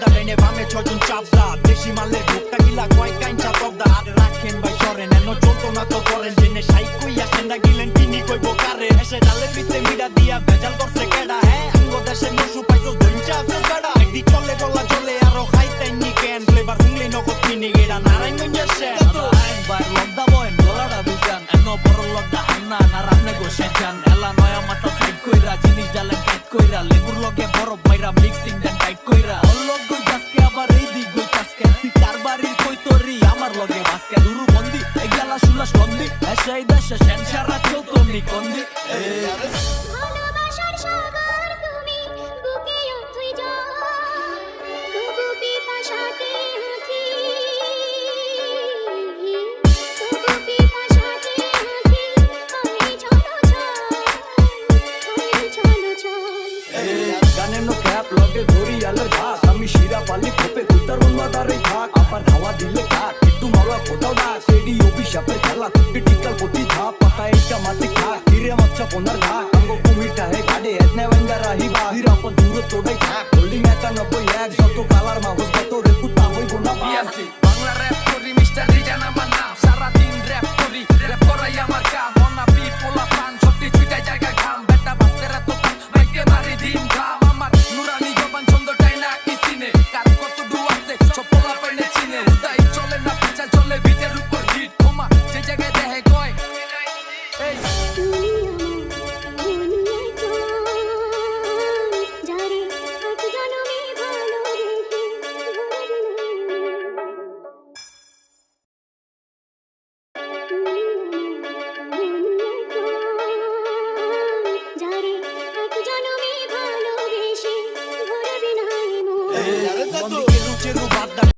ডাইনে বামে ছজন চাপলা দেশি মালের ভুকটা গিলা কয় কাইঞ্চা পর্দা আর রাখেন ভাই সরেন এন চলতো না তো করেন। জেনে সাই কইয়া সেন্ডা গিলেন তিনি কইব কারে? এসে ডালের ভিতরে মিডা দিয়া ভেজাল করছে কেডা? হ্যাঁ আঙ্গ দেশে মসু পাইছস ধইঞ্চা আছে বেড়া। একদি চলে গলা চলে আরও খাইতেন নি কেন? ফ্লেভার হুংলি নগদ কিনে গেরা নারায়ণগঞ্জের শেষ একবার লদ্দা বয়েন গলাটা বিজান। এন বড় লদ্দা হান্না না রামনে গো সেজান এলা নয়া মাথা সাইড কইরা জিনিস ডালেন শুলাস বন্দি এসাই দেশে সেনসারা কেউ তুমি কন্দি ভালোবাসার সাগর তুমি বুকে অথই জল তবু পিপাসাতে লগে ধরি আলোর ভাগ। আমি শিরা পালি খোপে কুতার উন্মাদারে থাক আবার ধাওয়া দিলে কাক। একটু মারা ফোটাও না। शापेला टिकल होती था पताईच्या माती खा हिऱ्या मागच्या पोनर घा अंगो कुमिठा हे, गाडे आहेत नाही वंगारा ही बा हिरा पण दूर तोडायची বন্দিকে রুচেরু বাদ